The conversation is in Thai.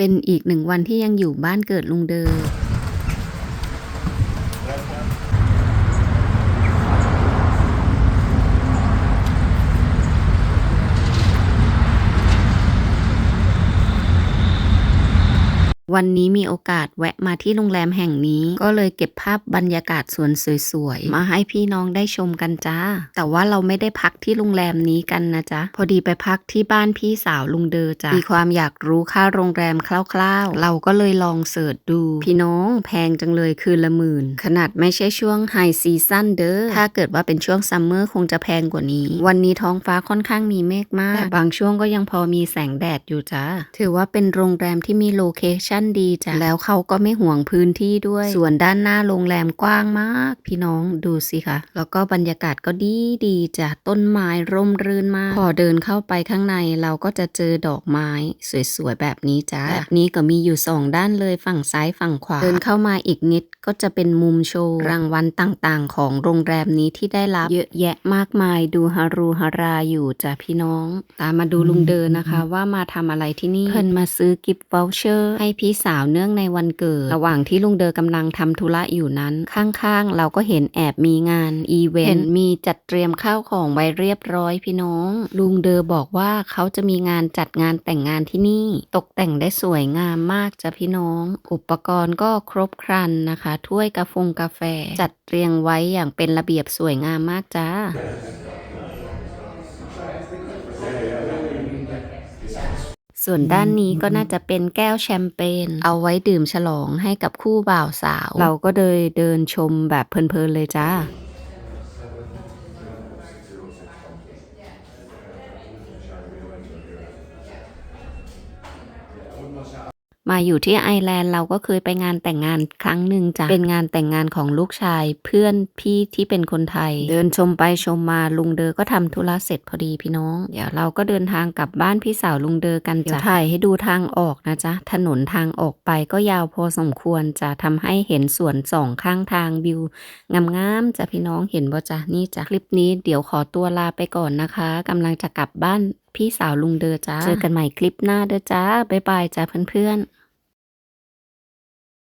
เป็นอีกหนึ่งวันที่ยังอยู่บ้านเกิดลุงเดอ วันนี้มีโอกาสแวะมาที่โรงแรมแห่งนี้ ก็เลยเก็บภาพบรรยากาศสวนสวยๆ มาให้พี่น้องได้ชมกันจ้า แต่ว่าเราไม่ได้พักที่โรงแรมนี้กันนะจ๊ะ พอดีไปพักที่บ้านพี่สาวลุงเดอจ้ะมีความอยากรู้ค่าโรงแรมคร่าวๆ เราก็เลยลองเสิร์ชดู พี่น้องแพงจังเลยคืนละหมื่น ขนาดไม่ใช่ช่วงไฮซีซั่นเด้อ ถ้าเกิดว่าเป็นช่วงซัมเมอร์คงจะแพงกว่านี้ วันนี้ท้องฟ้าค่อนข้างมีเมฆมากแต่บางช่วงก็ยังพอมีแสงแดดอยู่จ้า ถือว่าเป็นโรงแรมที่มีโลเคชั่นดีจ้ะแล้วเขาก็ไม่ห่วงพื้นที่ด้วย ส่วนด้านหน้าโรงแรมกว้างมาก พี่น้องดูสิคะแล้วก็บรรยากาศก็ดีดีจ้ะต้นไม้ร่มรื่นมากพอเดินเข้าไปข้างในเราก็จะเจอดอกไม้ สวยๆแบบนี้จ้ะแบบนี้ก็มีอยู่สองด้านเลยฝั่งซ้ายฝั่งขวาเดินเข้ามาอีกนิดก็จะเป็นมุมโชว์รางวัลต่างๆ ของโรงแรมนี้ที่ได้รับ เยอะแยะมากมายดูฮารูฮาราอยู่จ้ะพี่น้อง ตามมาดูลุงเดินนะคะ ว่ามาทำอะไรที่นี่เพิ่นมาซื้อกิฟต์วอลเชอร์ให้พี่สาวเนื่องในวันเกิด ระหว่างที่ลุงเดินกำลังทำธุระอยู่นั้น ข้างๆ เราก็เห็นแอบมีงานอีเวนต์มีจัดเตรียมข้าวของไว้เรียบร้อยพี่น้อง ลุงเดอบอกว่าเขาจะมีงานจัดงานแต่งงานที่นี่ ตกแต่งได้สวยงามมากจ้ะพี่น้อง อุปกรณ์ก็ครบครันนะคะ ถ้วยกาแฟกาแฟ จัดเรียงไว้อย่างเป็นระเบียบสวยงามมากจ้า ส่วนด้านนี้ก็น่าจะเป็นแก้วแชมเปญเอาไว้ดื่มฉลองให้กับคู่บ่าวสาว เราก็เลยเดินชมแบบเพลินๆเลยจ้า มาอยู่ที่ไอร์แลนด์เราก็เคยไปงานแต่งงานครั้งหนึ่งจ้ะเป็นงานแต่งงานของลูกชายเพื่อนพี่ที่เป็นคนไทย เดินชมไปชมมาลุงเดอก็ทำธุระเสร็จพอดีพี่น้อง เดี๋ยวเราก็เดินทางกลับบ้านพี่สาวลุงเดอกันจ้ะถ่ายให้ดูทางออกนะจ๊ะถนนทางออกไปก็ยาวพอสมควรจะทำให้เห็นสวนสองข้างทางวิวงามๆจ้ะพี่น้องเห็นบ่จ้ะนี่จ้ะคลิปนี้เดี๋ยวขอตัวลาไปก่อนนะคะกำลังจะกลับบ้านพี่สาวลุงเดอจ้า เจอกันใหม่คลิปหน้าเด้อจ้า บ๊ายบายจ้าเพื่อนๆ